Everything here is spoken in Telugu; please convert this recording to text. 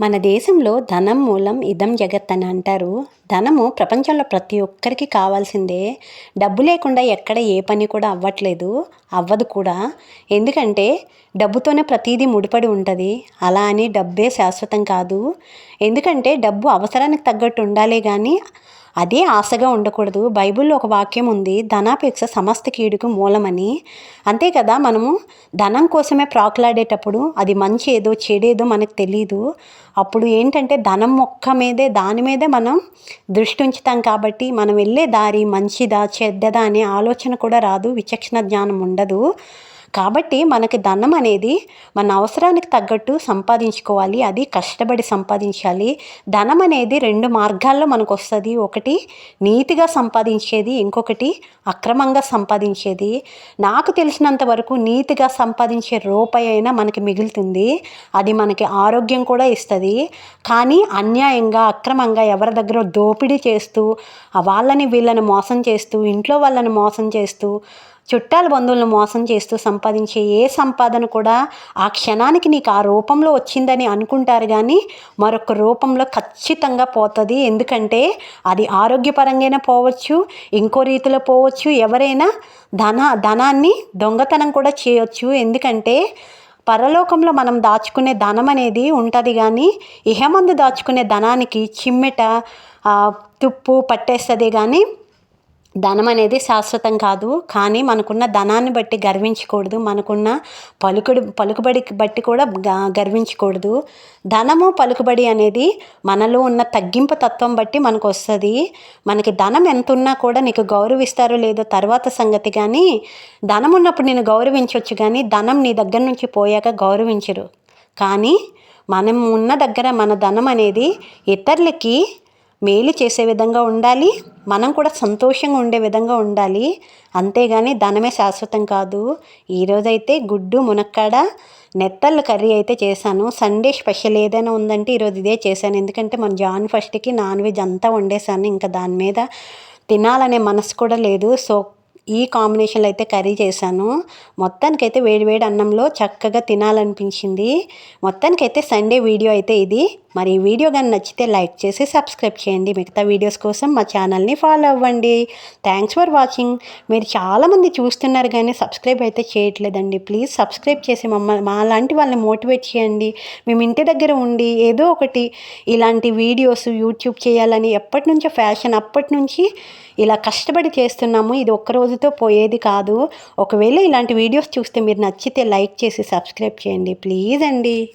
మన దేశంలో ధనం మూలం ఇదం జగత్ అని అంటారు. ధనము ప్రపంచంలో ప్రతి ఒక్కరికి కావాల్సిందే. డబ్బు లేకుండా ఎక్కడ ఏ పని కూడా అవ్వట్లేదు. అవ్వదు కూడా. ఎందుకంటే డబ్బుతోనే ప్రతీదీ ముడిపడి ఉంటుంది. అలా అని డబ్బే శాశ్వతం కాదు. ఎందుకంటే డబ్బు అవసరానికి తగ్గట్టు ఉండాలి కానీ అదే ఆశగా ఉండకూడదు. బైబిల్లో ఒక వాక్యం ఉంది ధనాపేక్ష సమస్త కీడుకు మూలమని. అంతే కదా మనము? ధనం కోసమే ప్రాకులాడేటప్పుడు అది మంచి ఏదో చెడేదో మనకు తెలియదు అప్పుడు ఏంటంటే ధనం మొక్క మీదే దాని మీదే మనం దృష్టి ఉంచుతాం కాబట్టి మనం వెళ్ళే దారి మంచిదా చెడ్డదా అనే ఆలోచన కూడా రాదు. విచక్షణ జ్ఞానం ఉండదు. కాబట్టి మనకి ధనం అనేది మన అవసరానికి తగ్గట్టు సంపాదించుకోవాలి అది కష్టపడి సంపాదించాలి. ధనం అనేది రెండు మార్గాల్లో మనకు వస్తుంది. ఒకటి నీతిగా సంపాదించేది ఇంకొకటి అక్రమంగా సంపాదించేది. నాకు తెలిసినంత వరకు నీతిగా సంపాదించే రూపాయి అయినా మనకి మిగులుతుంది. అది మనకి ఆరోగ్యం కూడా ఇస్తుంది. కానీ అన్యాయంగా అక్రమంగా ఎవరి దగ్గర దోపిడీ చేస్తూ వాళ్ళని వీళ్ళని మోసం చేస్తూ ఇంట్లో వాళ్ళని మోసం చేస్తూ చుట్టాల బంధువులను మోసం చేస్తూ సంపాదించే ఏ సంపాదన కూడా ఆ క్షణానికి నీకు ఆ రూపంలో వచ్చిందని అనుకుంటారు కానీ మరొక రూపంలో ఖచ్చితంగా పోతుంది. ఎందుకంటే అది ఆరోగ్యపరంగానే పోవచ్చు ఇంకో రీతిలో పోవచ్చు ఎవరైనా ధన ధనాన్ని దొంగతనం కూడా చేయొచ్చు. ఎందుకంటే పరలోకంలో మనం దాచుకునే ధనం అనేది ఉంటుంది కానీ ఇహమందు దాచుకునే ధనానికి చిమ్మెట తుప్పు పట్టేస్తుంది కానీ ధనం అనేది శాశ్వతం కాదు కానీ మనకున్న ధనాన్ని బట్టి గర్వించకూడదు మనకున్న పలుకుడు పలుకుబడి బట్టి కూడా గర్వించకూడదు. ధనము పలుకుబడి అనేది మనలో ఉన్న తగ్గింపు తత్వం బట్టి మనకు వస్తుంది మనకి ధనం ఎంత ఉన్నా కూడా నీకు గౌరవిస్తారో లేదో తర్వాత సంగతి కానీ ధనం ఉన్నప్పుడు నేను గౌరవించవచ్చు కానీ ధనం నీ దగ్గర నుంచి పోయాక గౌరవించరు. కానీ మనం ఉన్న దగ్గర మన ధనం అనేది ఇతరులకి మేలు చేసే విధంగా ఉండాలి మనం కూడా సంతోషంగా ఉండే విధంగా ఉండాలి. అంతేగాని ధనమే శాశ్వతం కాదు. ఈరోజైతే గుడ్డు మునక్కాడ నెత్తళ్ళు కర్రీ అయితే చేశాను. సండే స్పెషల్ ఏదైనా ఉందంటే ఈరోజు ఇదే చేశాను. ఎందుకంటే మన జాన్ ఫస్ట్కి నాన్ వెజ్ అంతా వండేసాను ఇంకా దాని మీద తినాలనే మనసు కూడా లేదు. సో ఈ కాంబినేషన్లో అయితే కర్రీ చేశాను. మొత్తానికైతే వేడివేడి అన్నంలో చక్కగా తినాలనిపించింది. మొత్తానికైతే సండే వీడియో అయితే ఇది. మరి ఈ వీడియో కానీ నచ్చితే లైక్ చేసి సబ్స్క్రైబ్ చేయండి. మిగతా వీడియోస్ కోసం మా ఛానల్ని ఫాలో అవ్వండి. థ్యాంక్స్ ఫర్ వాచింగ్ మీరు చాలామంది చూస్తున్నారు కానీ సబ్స్క్రైబ్ అయితే చేయట్లేదండి. ప్లీజ్ సబ్స్క్రైబ్ చేసి మమ్మల్ని మా లాంటి వాళ్ళని మోటివేట్ చేయండి. మేము ఇంటి దగ్గర ఉండి ఏదో ఒకటి ఇలాంటి వీడియోస్ యూట్యూబ్ చేయాలని ఎప్పటి నుంచో ఫ్యాషన్ అప్పటి నుంచి ఇలా కష్టపడి చేస్తున్నాము. ఇది ఒక్క రోజుతో పోయేది కాదు. ఒకవేళ ఇలాంటి వీడియోస్ చూస్తే మీరు నచ్చితే లైక్ చేసి సబ్స్క్రైబ్ చేయండి. ప్లీజ్ అండి.